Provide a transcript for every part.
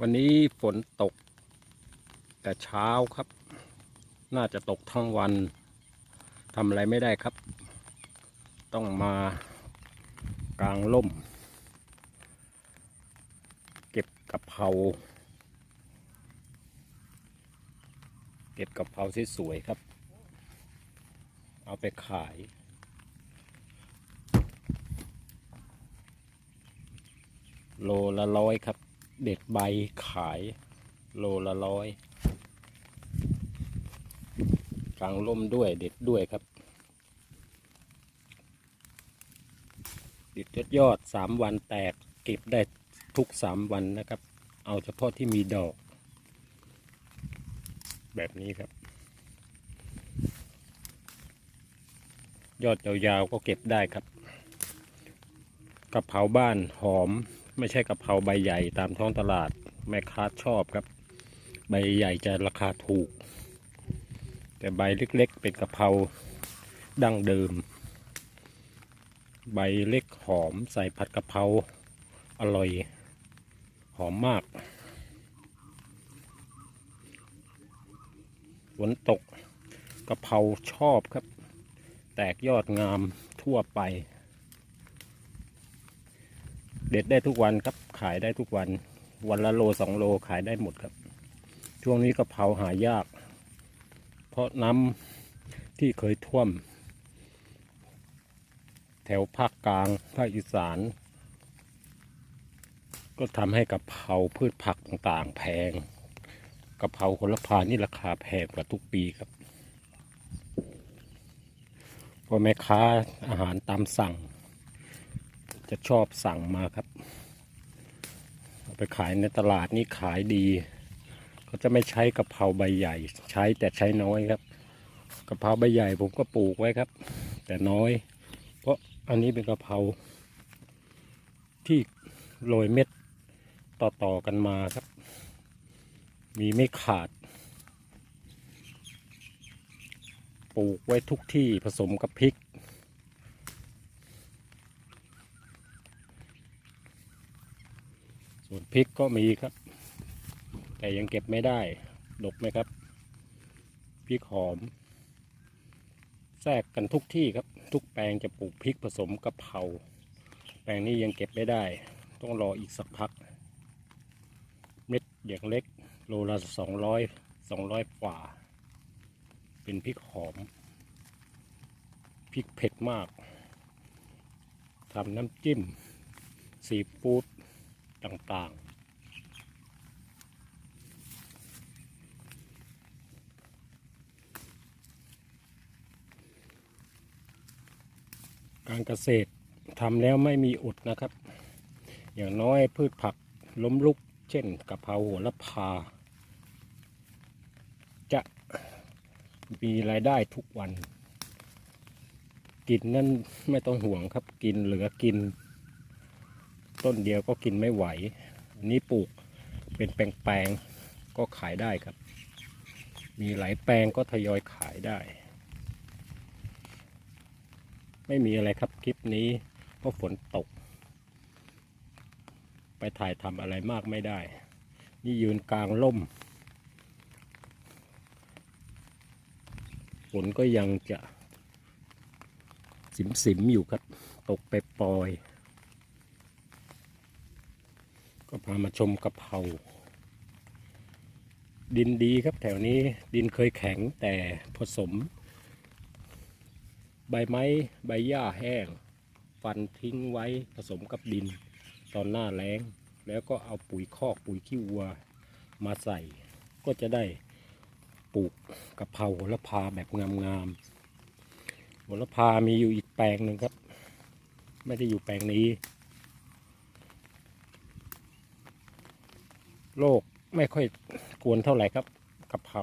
วันนี้ฝนตก แต่เช้าครับ น่าจะตกทั้งวันทำอะไรไม่ได้ครับ ต้องมากลางล่ม เก็บกะเพราเก็บกะเพราสวยๆครับ เอาไปขายโลละร้อยครับ เด็ดใบขายโลละร้อยกลางร่มด้วยเด็ดด้วยครับติดยอดยอดสามวันแตกเก็บได้ทุกสามวันนะครับ เอาเฉพาะที่มีดอก แบบนี้ครับ ยอดยาวๆก็เก็บได้ครับกะเพราบ้านหอม ไม่ใช่กะเพราใบใหญ่ตามท้องตลาด แม่ค้าชอบครับ ใบใหญ่จะราคาถูก แต่ใบเล็กๆ เป็นกะเพราดั้งเดิม ใบเล็กหอมใส่ผัดกะเพราอร่อย หอมมากฝนตกกะเพราชอบครับ แตกยอดงามทั่วไป เด็ดได้ทุกวันครับ ขายได้ทุกวัน วันละโลสองโลขายได้หมดครับ ช่วงนี้กะเพราหายาก เพราะน้ำที่เคยท่วม แถวภาคกลางภาคอีสาน ก็ทำให้กะเพราพืชผักต่างๆ แพงกะเพราคนละพานี่ราคาแพงกว่าทุกปีครับพราะแม่ค้าอาหารตามสั่ง จะชอบสั่งมาครับเอาไปขายในตลาดนี่ขายดีเขาจะไม่ใช้กะเพราใบใหญ่ ใช้แต่ใช้น้อยครับกะเพราใบใหญ่ผมก็ปลูกไว้ครับ แต่น้อย เพราะอันนี้เป็นกะเพราที่โรยเม็ดต่อๆกันมาครับ มีไม่ขาด ปลูกไว้ทุกที่ผสมกับพริก ส่วนพริกก็มีครับ แต่ยังเก็บไม่ได้ ดกไหมครับ พริกหอม แทรกกันทุกที่ครับ ทุกแปลงจะปลูกพริกผสมกะเพราแปลงนี้ยังเก็บไม่ได้ ต้องรออีกสักพัก เม็ดอย่างเล็ก โลละสองร้อยสองร้อยกว่า เป็นพริกหอม พริกเผ็ดมากทำน้ำจิ้มซีฟู้ด ต่างๆการเกษตรทำแล้วไม่มีอดนะครับ อย่างน้อยพืชผักล้มลุก เช่นกะเพราโหัวละพา จะมีรายได้ทุกวัน กินนั่นไม่ต้องห่วงครับกินเหลือกิน ต้นเดียวก็กินไม่ไหวอันนี้ปลูกเป็นแปลงๆก็ขายได้ครับ มีหลายแปลงก็ทยอยขายได้ ไม่มีอะไรครับคลิปนี้เพราะฝนตก ไปถ่ายทำอะไรมากไม่ได้ นี่ยืนกลางร่มฝนก็ยังจะสิมสิมๆอยู่ครับ ตกไปปล่อยๆ ก็พามาชมกะเพราดินดีครับแถวนี้ดินเคยแข็งแต่ผสม ใบไม้ใบหญ้าแห้ง ฟันทิ้งไว้ผสมกับดิน ตอนหน้าแล้ง แล้วก็เอาปุ๋ยคอกปุ๋ยขี้วัวมาใส่ ก็จะได้ปลูกกะเพราโหระพาแบบงามๆโหระพามีอยู่อีกแปลงหนึ่งครับ ไม่ได้อยู่แปลงนี้ โรคไม่ค่อยกวนเท่าไหร่ครับกะเพรา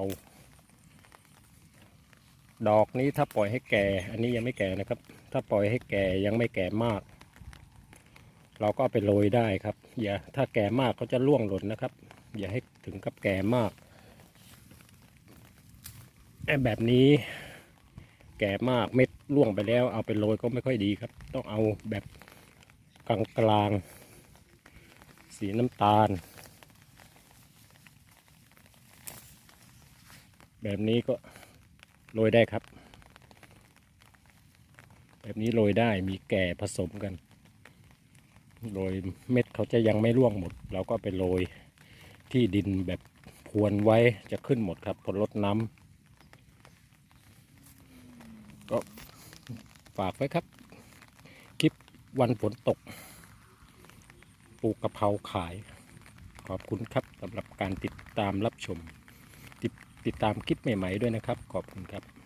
ดอกนี้ถ้าปล่อยให้แก่ อันนี้ยังไม่แก่นะครับ ถ้าปล่อยให้แก่ยังไม่แก่มาก เราก็ไปโรยได้ครับ อย่าถ้าแก่มากก็จะร่วงหล่นนะครับ อย่าให้ถึงกับแก่มากแบบนี้แก่มากเม็ดร่วงไปแล้ว เอาไปโรยก็ไม่ค่อยดีครับ ต้องเอาแบบกลางๆสีน้ำตาล แบบนี้ก็โรยได้ครับ แบบนี้โรยได้มีแก่ผสมกัน โรยเม็ดเขาจะยังไม่ร่วงหมด เราก็ไปโรยที่ดินแบบพรวนไว้จะขึ้นหมดครับพอลดน้ำก็ฝากไว้ครับ คลิปวันฝนตก ปลูกกะเพราขาย ขอบคุณครับสำหรับการติดตามรับชม ติดตามคลิปใหม่ ๆ ด้วยนะครับ ขอบคุณครับ